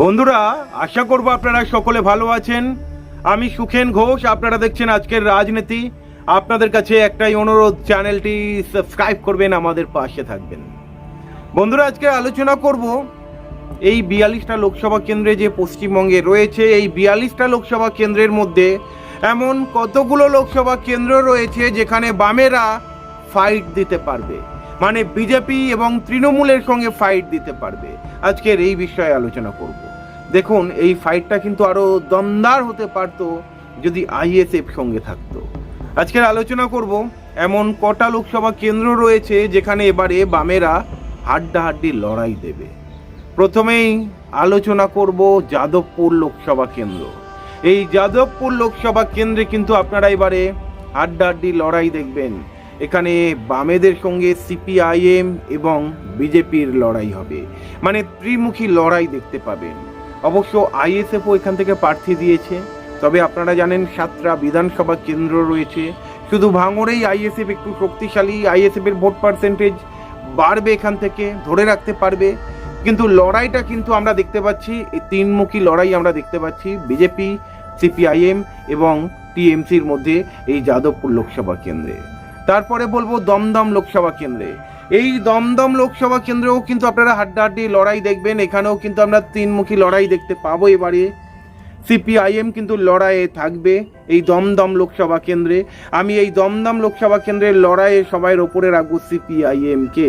বন্ধুরা, আশা করব আপনারা সকলে ভালো আছেন। আমি সুখেন ঘোষ, আপনারা দেখছেন আজকের রাজনীতি। আপনাদের কাছে একটাই অনুরোধ, চ্যানেলটি সাবস্ক্রাইব করবেন, আমাদের পাশে থাকবেন। বন্ধুরা, আজকে আলোচনা করব এই বিয়াল্লিশটা লোকসভা কেন্দ্রে যে পশ্চিমবঙ্গে রয়েছে। এই বিয়াল্লিশটা লোকসভা কেন্দ্রের মধ্যে এমন কতগুলো লোকসভা কেন্দ্র রয়েছে, যেখানে বামেরা ফাইট দিতে পারবে? মানে বিজেপি এবং তৃণমূলের সঙ্গে ফাইট দিতে পারবে। আজকের এই বিষয়ে আলোচনা করব। দেখুন, এই ফাইটটা কিন্তু আরও দমদার হতে পারতো যদি আইএসএফ সঙ্গে থাকতো। আজকের আলোচনা করব এমন কটা লোকসভা কেন্দ্র রয়েছে যেখানে এবারে বামেরা হাড্ডাহাড্ডি লড়াই দেবে। প্রথমেই আলোচনা করব যাদবপুর লোকসভা কেন্দ্র। এই যাদবপুর লোকসভা কেন্দ্রে কিন্তু আপনারা এবারে হাড্ডাহাড্ডি লড়াই দেখবেন। এখানে বামেদের সঙ্গে সিপিআইএম এবং বিজেপির লড়াই হবে। মানে ত্রিমুখী লড়াই দেখতে পাবেন। অবশ্য আইএসএফও এখান থেকে প্রার্থী দিয়েছে। তবে আপনারা জানেন সাতটা বিধানসভা কেন্দ্র রয়েছে। শুধু ভাঙড়েই আইএসএফ একটু শক্তিশালী আইএসএফ এর ভোট পার্সেন্টেজ বাড়বে এখান থেকে, ধরে রাখতে পারবে। কিন্তু লড়াইটা কিন্তু আমরা দেখতে পাচ্ছি, এই তিনমুখী লড়াই আমরা দেখতে পাচ্ছি বিজেপি, সিপিআইএম এবং টিএমসির মধ্যে এই যাদবপুর লোকসভা কেন্দ্রে। তারপরে বলব দমদম লোকসভা কেন্দ্রে। এই দমদম লোকসভা কেন্দ্রেও কিন্তু আপনারা হাড্ডাহাড্ডি লড়াই দেখবেন, এখানেও কিন্তু আমরা তিনমুখী লড়াই দেখতে পাবো এবারে। সিপিআইএম কিন্তু লড়াইয়ে থাকবে এই দমদম লোকসভা কেন্দ্রে। আমি এই দমদম লোকসভা কেন্দ্রের লড়াইয়ে সবাইয়ের ওপরে রাখব সিপিআইএমকে।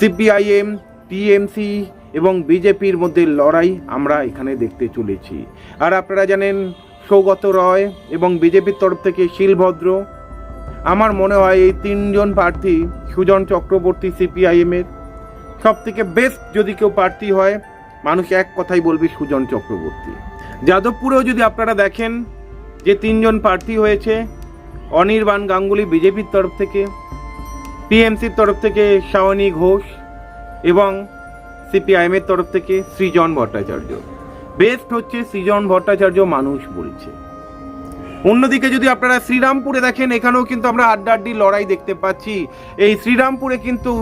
সিপিআইএম, টিএমসি এবং বিজেপির মধ্যে লড়াই আমরা এখানে দেখতে চলেছি। আর আপনারা জানেন সৌগত রয় এবং বিজেপির তরফ থেকে শিলভদ্র আমার মনে হয় এই তিনজন প্রার্থী, সুজন চক্রবর্তী সিপিআইএমের সব থেকে বেস্ট যদি কেউ প্রার্থী হয়, মানুষ এক কথাই বলবে সুজন চক্রবর্তী। যাদবপুরেও যদি আপনারা দেখেন যে তিনজন প্রার্থী হয়েছে, অনির্বাণ গাঙ্গুলি বিজেপির তরফ থেকে, টিএমসির তরফ থেকে শাওনি ঘোষ এবং সিপিআইএমের তরফ থেকে সৃজন ভট্টাচার্য। বেস্ট হচ্ছে সৃজন ভট্টাচার্য মানুষ বলছে। অন্যদিকে যদি আপনারা শ্রীরামপুরে দেখেন, এখানেও কিন্তু আমরা হাড্ডাহাড্ডি লড়াই দেখতে পাচ্ছি। এই শ্রীরামপুরে কিন্তু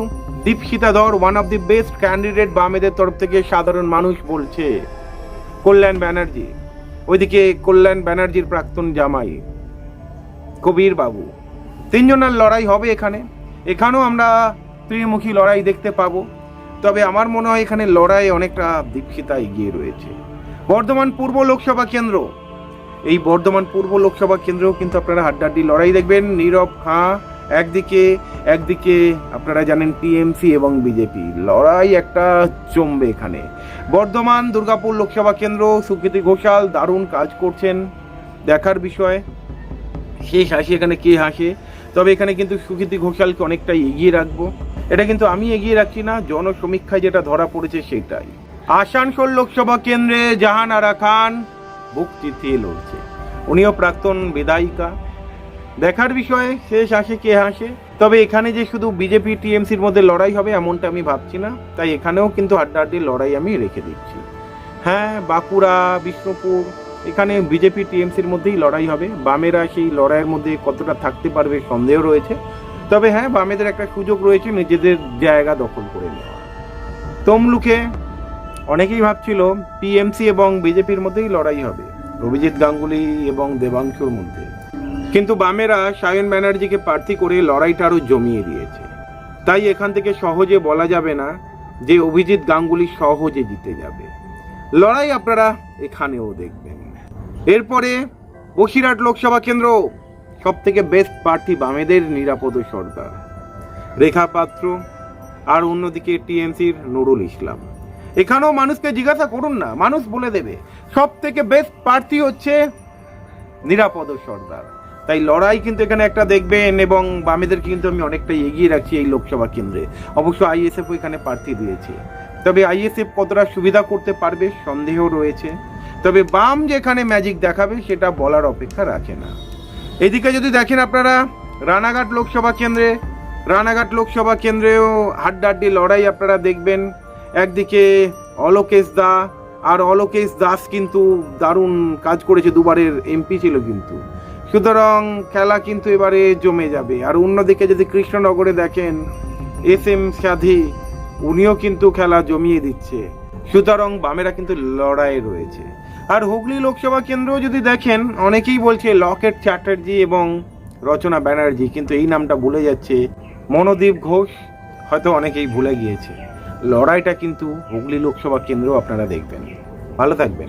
Dipshita Dhar one of the best candidate বামেদের তরফ থেকে সাধারণ মানুষ বলছে, কল্যাণ ব্যানার্জি। ওইদিকে কল্যাণ ব্যানার্জির প্রাক্তন জামাই, কবির বাবু। তিনজনের লড়াই হবে এখানে। এখানেও আমরা ত্রিমুখী লড়াই দেখতে পাবো। তবে আমার মনে হয় এখানে লড়াই অনেকটা দীক্ষিতা এগিয়ে রয়েছে। বর্ধমান পূর্ব লোকসভা কেন্দ্র এই বর্ধমান পূর্ব লোকসভা কেন্দ্রেও কিন্তু আপনারা হাড্ডাহাড্ডি লড়াই দেখবেন। নীরব খাঁ একদিকে একদিকে আপনারা জানেন টিএমসি এবং বিজেপি। লড়াই একটা জমবে এখানে। বর্ধমান দুর্গাপুর লোকসভা কেন্দ্র, সুকৃতি ঘোষাল দারুণ কাজ করছেন দেখার বিষয়। শেষ হাসি, এখানে কে হাসে? তবে এখানে কিন্তু সুকৃতি ঘোষালকে অনেকটা এগিয়ে রাখব। এটা কিন্তু আমি এগিয়ে রাখছি না, জনসমীক্ষায় যেটা ধরা পড়েছে সেটাই। আসানসোল লোকসভা কেন্দ্রে জাহান আরা খান বুক চিতিয়ে লড়ছে। উনিও প্রাক্তন বিধায়িকা। দেখার বিষয়ে শেষ আসে কে হাসে, তবে এখানে যে শুধু বিজেপি, টিএমসির মধ্যে লড়াই হবে এমনটা আমি ভাবছি না। তাই এখানেও কিন্তু হাড্ডাহাড্ডি লড়াই আমি রেখে দিচ্ছি। হ্যাঁ বাঁকুড়া, বিষ্ণুপুর, এখানে বিজেপি, টিএমসির মধ্যেই লড়াই হবে। বামেরা সেই লড়াইয়ের মধ্যে কতটা থাকতে পারবে সন্দেহ রয়েছে। তবে হ্যাঁ বামেদের একটা সুযোগ রয়েছে নিজেদের জায়গা দখল করে নেওয়া তমলুকে অনেকেই ভাবছিল টিএমসি এবং বিজেপির মধ্যেই লড়াই হবে, অভিজিৎ গাঙ্গুলি এবং দেবাংশুর মধ্যে। কিন্তু বামেরা সায়ন ব্যানার্জিকে প্রার্থী করে লড়াইটা আরও জমিয়ে দিয়েছে। তাই এখান থেকে সহজে বলা যাবে না যে অভিজিৎ গাঙ্গুলি সহজে জিতে যাবে। লড়াই আপনারা এখানেও দেখবেন। এরপরে বসিরহাট লোকসভা কেন্দ্র সব থেকে বেস্ট প্রার্থী বামেদের নিরাপদ সরকার রেখা পাত্র আর অন্যদিকে টিএমসির নুরুল ইসলাম। এখানেও মানুষকে জিজ্ঞাসা করুন না, মানুষ বলে দেবে। সব থেকে বেস্ট প্রার্থী হচ্ছে নিরাপদ সর্দার। তাই লড়াই কিন্তু এখানে একটা দেখবেন এবং বামেদের কিন্তু আমি অনেকটা এগিয়ে রাখছি এই লোকসভা কেন্দ্রে। অবশ্য আইএসএফ এখানে প্রার্থী দিয়েছে। তবে আইএসএফ কতটা সুবিধা করতে পারবে সন্দেহ রয়েছে। তবে বাম যেখানে ম্যাজিক দেখাবে সেটা বলার অপেক্ষা রাখে না। এদিকে যদি দেখেন আপনারা, রানাঘাট লোকসভা কেন্দ্রে, রানাঘাট লোকসভা কেন্দ্রেও হাড্ডাহাড্ডি লড়াই আপনারা দেখবেন। একদিকে অলোকেশ দা আর অলোকেশ দাস কিন্তু দারুণ কাজ করেছে, দুবারের এমপি ছিল কিন্তু। সুতরাং খেলা কিন্তু এবারে জমে যাবে। আর অন্যদিকে যদি কৃষ্ণনগরে দেখেন, এস এম সাধি উনিও কিন্তু খেলা জমিয়ে দিচ্ছে। সুতরাং বামেরা কিন্তু লড়াই রয়েছে। আর হুগলি লোকসভা কেন্দ্র যদি দেখেন, অনেকেই বলছে লকেট চ্যাটার্জি এবং রচনা ব্যানার্জি, কিন্তু এই নামটা ভুলে যাচ্ছে। মনোদীপ ঘোষ হয়তো অনেকেই ভুলে গিয়েছে। লড়াইটা কিন্তু হুগলি লোকসভা কেন্দ্র আপনারা দেখবেন। ভালো থাকবেন।